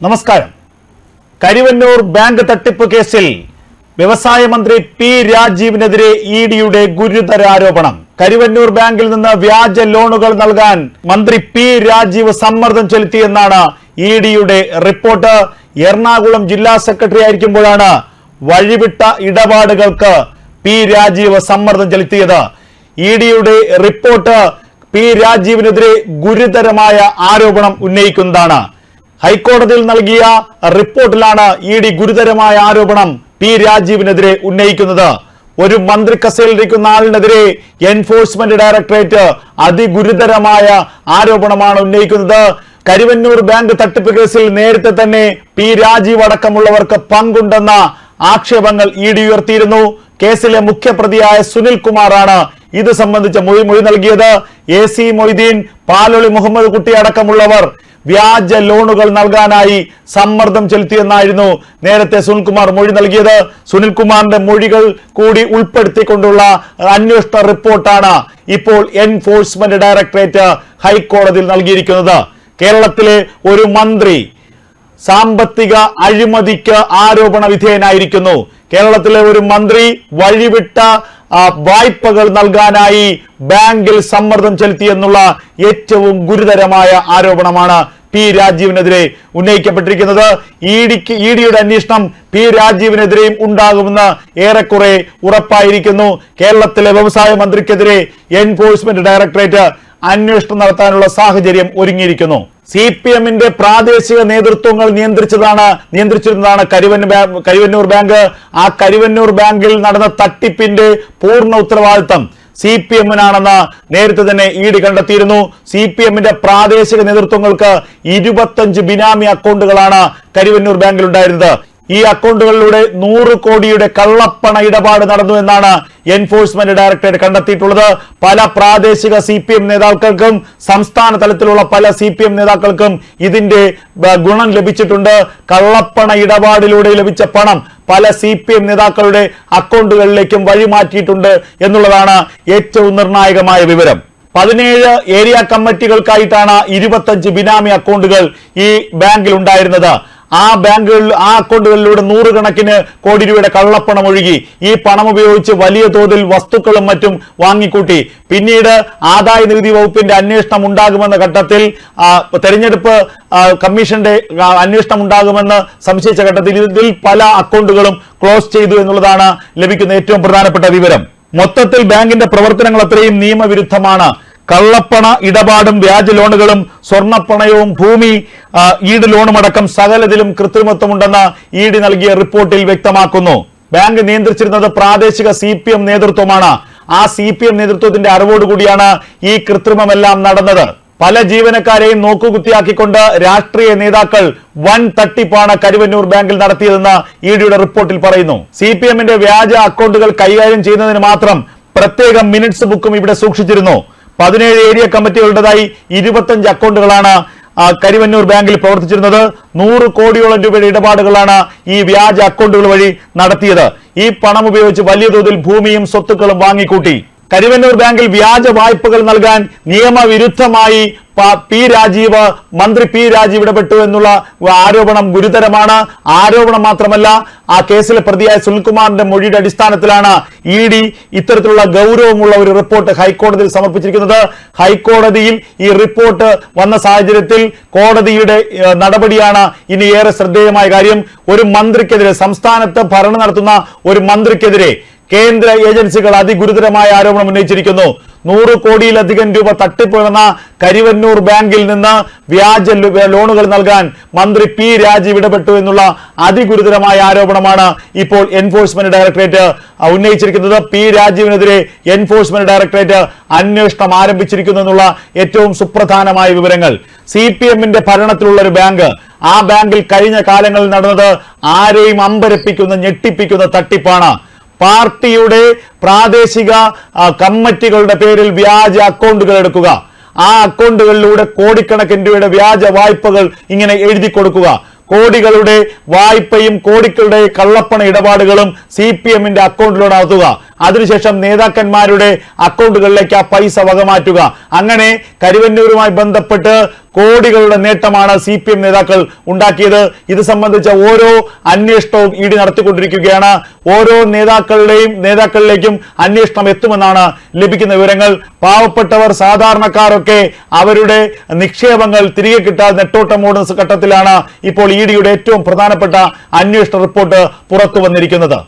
നമസ്കാരം. കരിവന്നൂർ ബാങ്ക് തട്ടിപ്പ് കേസിൽ വ്യവസായ മന്ത്രി പി രാജീവിനെതിരെ ഇ ഡിയുടെ ഗുരുതര ആരോപണം കരിവന്നൂർ ബാങ്കിൽ നിന്ന് വ്യാജ ലോണുകൾ നൽകാൻ മന്ത്രി പി രാജീവ് സമ്മർദ്ദം ചെലുത്തിയെന്നാണ് ഇ ഡിയുടെ റിപ്പോർട്ട്. എറണാകുളം ജില്ലാ സെക്രട്ടറി ആയിരിക്കുമ്പോഴാണ് വഴിവിട്ട ഇടപാടുകൾക്ക് പി രാജീവ് സമ്മർദ്ദം ചെലുത്തിയത്. ഇ ഡിയുടെ റിപ്പോർട്ട് പി രാജീവിനെതിരെ ഗുരുതരമായ ആരോപണം ഉന്നയിക്കുന്നതാണ്. ഹൈക്കോടതിയിൽ നൽകിയ റിപ്പോർട്ടിലാണ് ഇ ഡി ഗുരുതരമായ ആരോപണം പി രാജീവിനെതിരെ ഉന്നയിക്കുന്നത്. ഒരു മന്ത്രി കസേലിരിക്കുന്ന ആളിനെതിരെ എൻഫോഴ്സ്മെന്റ് ഡയറക്ടറേറ്റ് അതിഗുരുതരമായ ആരോപണമാണ് ഉന്നയിക്കുന്നത്. കരുവന്നൂർ ബാങ്ക് തട്ടിപ്പ് കേസിൽ നേരത്തെ തന്നെ പി രാജീവ് അടക്കമുള്ളവർക്ക് പങ്കുണ്ടെന്ന ആക്ഷേപങ്ങൾ ഇ ഡി ഉയർത്തിയിരുന്നു. കേസിലെ മുഖ്യപ്രതിയായ സുനിൽ കുമാറാണ് ഇത് സംബന്ധിച്ച മൊഴി മൊഴി നൽകിയത്. എ സി മൊയ്തീൻ പാലൊളി മുഹമ്മദ് കുട്ടി അടക്കമുള്ളവർ വ്യാജ ലോണുകൾ നൽകാനായി സമ്മർദ്ദം ചെലുത്തിയെന്നായിരുന്നു നേരത്തെ സുനിൽകുമാർ മൊഴി നൽകിയത്. സുനിൽകുമാറിന്റെ മൊഴികൾ കൂടി ഉൾപ്പെടുത്തിക്കൊണ്ടുള്ള അന്വേഷണ റിപ്പോർട്ടാണ് ഇപ്പോൾ എൻഫോഴ്സ്മെന്റ് ഡയറക്ടറേറ്റ് ഹൈക്കോടതിയിൽ നൽകിയിരിക്കുന്നത്. കേരളത്തിലെ ഒരു മന്ത്രി സാമ്പത്തിക അഴിമതിക്ക് ആരോപണ വിധേയനായിരിക്കുന്നു. കേരളത്തിലെ ഒരു മന്ത്രി വഴിവിട്ട ആ, വായ്പകൾ നൽകാനായി ബാങ്കിൽ സമ്മർദ്ദം ചെലുത്തി എന്നുള്ള ഏറ്റവും ഗുരുതരമായ ആരോപണമാണ് പി രാജീവിനെതിരെ ഉന്നയിക്കപ്പെട്ടിരിക്കുന്നത്. ഇഡിക്ക് ഇഡിയുടെ അന്വേഷണം പി രാജീവിനെതിരെയും ഉണ്ടാകുമെന്ന് ഏറെക്കുറെ ഉറപ്പായിരിക്കുന്നു. കേരളത്തിലെ വ്യവസായ മന്ത്രിക്കെതിരെ എൻഫോഴ്സ്മെന്റ് ഡയറക്ടറേറ്റ് അന്വേഷണം നടത്താനുള്ള സാഹചര്യം ഒരുങ്ങിയിരിക്കുന്നു. സി പി എമ്മിന്റെ പ്രാദേശിക നേതൃത്വങ്ങൾ നിയന്ത്രിച്ചതാണ് നിയന്ത്രിച്ചിരുന്നതാണ് കരുവന്നൂർ കരുവന്നൂർ ബാങ്ക്. ആ കരുവന്നൂർ ബാങ്കിൽ നടന്ന തട്ടിപ്പിന്റെ പൂർണ ഉത്തരവാദിത്തം സി പി എമ്മിനാണെന്ന് നേരത്തെ തന്നെ ഇ ഡി കണ്ടെത്തിയിരുന്നു. സി പി എമ്മിന്റെ പ്രാദേശിക നേതൃത്വങ്ങൾക്ക് ഇരുപത്തഞ്ച് ബിനാമി അക്കൗണ്ടുകളാണ് കരുവന്നൂർ ബാങ്കിൽ ഉണ്ടായിരുന്നത് ഈ അക്കൗണ്ടുകളിലൂടെ നൂറ് കോടിയുടെ കള്ളപ്പണ ഇടപാട് നടന്നു എന്നാണ് എൻഫോഴ്സ്മെന്റ് ഡയറക്ടറേറ്റ് കണ്ടെത്തിയിട്ടുള്ളത്. പല പ്രാദേശിക സി പി എം നേതാക്കൾക്കും സംസ്ഥാന തലത്തിലുള്ള പല സി പി എം നേതാക്കൾക്കും ഇതിന്റെ ഗുണം ലഭിച്ചിട്ടുണ്ട്. കള്ളപ്പണ ഇടപാടിലൂടെ ലഭിച്ച പണം പല സി പി എം നേതാക്കളുടെ അക്കൗണ്ടുകളിലേക്കും വഴിമാറ്റിയിട്ടുണ്ട് എന്നുള്ളതാണ് ഏറ്റവും നിർണായകമായ വിവരം. പതിനേഴ് ഏരിയ കമ്മിറ്റികൾക്കായിട്ടാണ് ഇരുപത്തഞ്ച് ബിനാമി അക്കൗണ്ടുകൾ ഈ ബാങ്കിൽ ഉണ്ടായിരുന്നത്. ആ ബാങ്കുകളിൽ ആ അക്കൗണ്ടുകളിലൂടെ നൂറുകണക്കിന് കോടി രൂപയുടെ കള്ളപ്പണം ഒഴുകി. ഈ പണം ഉപയോഗിച്ച് വലിയ തോതിൽ വസ്തുക്കളും മറ്റും വാങ്ങിക്കൂട്ടി. പിന്നീട് ആദായ നികുതി വകുപ്പിന്റെ അന്വേഷണം ഉണ്ടാകുമെന്ന ഘട്ടത്തിൽ തെരഞ്ഞെടുപ്പ് കമ്മീഷന്റെ അന്വേഷണം ഉണ്ടാകുമെന്ന് സംശയിച്ച ഘട്ടത്തിൽ ഇതിൽ പല അക്കൗണ്ടുകളും ക്ലോസ് ചെയ്തു എന്നുള്ളതാണ് ലഭിക്കുന്ന ഏറ്റവും പ്രധാനപ്പെട്ട വിവരം. മൊത്തത്തിൽ ബാങ്കിന്റെ പ്രവർത്തനങ്ങൾ അത്രയും നിയമവിരുദ്ധമാണ്. കള്ളപ്പണ ഇടപാടും വ്യാജ ലോണുകളും സ്വർണപ്പണയവും ഭൂമി ഈട് ലോണുമടക്കം സകലതിലും കൃത്രിമത്വമുണ്ടെന്ന് ഇ ഡി നൽകിയ റിപ്പോർട്ടിൽ വ്യക്തമാക്കുന്നു. ബാങ്ക് നിയന്ത്രിച്ചിരുന്നത് പ്രാദേശിക സി പി എം നേതൃത്വമാണ്. ആ സി പി എം നേതൃത്വത്തിന്റെ അറിവോടുകൂടിയാണ് ഈ കൃത്രിമമെല്ലാം നടന്നത്. പല ജീവനക്കാരെയും നോക്കുകുത്തിയാക്കിക്കൊണ്ട് രാഷ്ട്രീയ നേതാക്കൾ വൻ തട്ടിപ്പാണ് കരുവന്നൂർ ബാങ്കിൽ നടത്തിയതെന്ന് ഇ ഡിയുടെ റിപ്പോർട്ടിൽ പറയുന്നു. സി പി എമ്മിന്റെ വ്യാജ അക്കൗണ്ടുകൾ കൈകാര്യം ചെയ്യുന്നതിന് മാത്രം പ്രത്യേകം മിനിറ്റ്സ് ബുക്കും ഇവിടെ സൂക്ഷിച്ചിരുന്നു. പതിനേഴ് ഏരിയ കമ്മിറ്റികളുടേതായി ഇരുപത്തഞ്ച് അക്കൗണ്ടുകളാണ് കരിവന്നൂർ ബാങ്കിൽ പ്രവർത്തിച്ചിരുന്നത്. നൂറ് കോടിയോളം രൂപയുടെ ഇടപാടുകളാണ് ഈ വ്യാജ അക്കൗണ്ടുകൾ വഴി നടത്തിയത്. ഈ പണം ഉപയോഗിച്ച് വലിയ തോതിൽ ഭൂമിയും സ്വത്തുക്കളും വാങ്ങിക്കൂട്ടി. കരിവന്നൂർ ബാങ്കിൽ വ്യാജ വായ്പകൾ നൽകാൻ നിയമവിരുദ്ധമായി പി രാജീവ് മന്ത്രി പി രാജീവ് ഇടപെട്ടു എന്നുള്ള ആരോപണം ഗുരുതരമാണ്. ആരോപണം മാത്രമല്ല ആ കേസിലെ പ്രതിയായ സുനിൽകുമാറിന്റെ മൊഴിയുടെ അടിസ്ഥാനത്തിലാണ് ഇ ഡി ഇത്തരത്തിലുള്ള ഗൗരവമുള്ള ഒരു റിപ്പോർട്ട് ഹൈക്കോടതിയിൽ സമർപ്പിച്ചിരിക്കുന്നത്. ഹൈക്കോടതിയിൽ ഈ റിപ്പോർട്ട് വന്ന സാഹചര്യത്തിൽ കോടതിയുടെ നടപടിയാണ് ഇനി ഏറെ ശ്രദ്ധേയമായ കാര്യം. ഒരു മന്ത്രിക്കെതിരെ സംസ്ഥാനത്ത് ഭരണം നടത്തുന്ന ഒരു മന്ത്രിക്കെതിരെ കേന്ദ്ര ഏജൻസികൾ അതിഗുരുതരമായ ആരോപണം ഉന്നയിച്ചിരിക്കുന്നു. നൂറ് കോടിയിലധികം രൂപ തട്ടിപ്പ് എന്ന കരിവന്നൂർ ബാങ്കിൽ നിന്ന് വ്യാജ ലോണുകൾ നൽകാൻ മന്ത്രി പി രാജീവ് ഇടപെട്ടു എന്നുള്ള അതിഗുരുതരമായ ആരോപണമാണ് ഇപ്പോൾ എൻഫോഴ്സ്മെന്റ് ഡയറക്ടറേറ്റ് ഉന്നയിച്ചിരിക്കുന്നത്. പി രാജീവിനെതിരെ എൻഫോഴ്സ്മെന്റ് ഡയറക്ടറേറ്റ് അന്വേഷണം ആരംഭിച്ചിരിക്കുന്നു എന്നുള്ള ഏറ്റവും സുപ്രധാനമായ വിവരങ്ങൾ. സി പി എമ്മിന്റെ ഭരണത്തിലുള്ള ഒരു ബാങ്ക്. ആ ബാങ്കിൽ കഴിഞ്ഞ കാലങ്ങളിൽ നടന്നത് ആരെയും അമ്പരപ്പിക്കുന്ന ഞെട്ടിപ്പിക്കുന്ന തട്ടിപ്പാണ്. പാർട്ടിയുടെ പ്രാദേശിക കമ്മിറ്റികളുടെ പേരിൽ വ്യാജ അക്കൗണ്ടുകൾ എടുക്കുക. ആ അക്കൗണ്ടുകളിലൂടെ കോടിക്കണക്കിന് രൂപയുടെ വ്യാജ വായ്പകൾ ഇങ്ങനെ എഴുതി കൊടുക്കുക. കോടികളുടെ വായ്പയും കോടികളുടെ കള്ളപ്പണ ഇടപാടുകളും സി പി എമ്മിന്റെ അക്കൗണ്ടിലൂടെ നടത്തുക. അതിനുശേഷം നേതാക്കന്മാരുടെ അക്കൗണ്ടുകളിലേക്ക് ആ പൈസ വകമാറ്റുക. അങ്ങനെ കരുവന്നൂരുമായി ബന്ധപ്പെട്ട് കോടികളുടെ നേട്ടമാണ് സി പി എം നേതാക്കൾ ഉണ്ടാക്കിയത്. ഇത് സംബന്ധിച്ച ഓരോ അന്വേഷണവും ഇ ഡി നടത്തിക്കൊണ്ടിരിക്കുകയാണ്. ഓരോ നേതാക്കളുടെയും നേതാക്കളിലേക്കും അന്വേഷണം എത്തുമെന്നാണ് ലഭിക്കുന്ന വിവരങ്ങൾ. പാവപ്പെട്ടവർ സാധാരണക്കാരൊക്കെ അവരുടെ നിക്ഷേപങ്ങൾ തിരികെ കിട്ടാതെ നെട്ടോട്ടം ഓടുന്ന ഘട്ടത്തിലാണ് ഇപ്പോൾ ഇ ഡിയുടെ ഏറ്റവും പ്രധാനപ്പെട്ട അന്വേഷണ റിപ്പോർട്ട് പുറത്തു വന്നിരിക്കുന്നത്.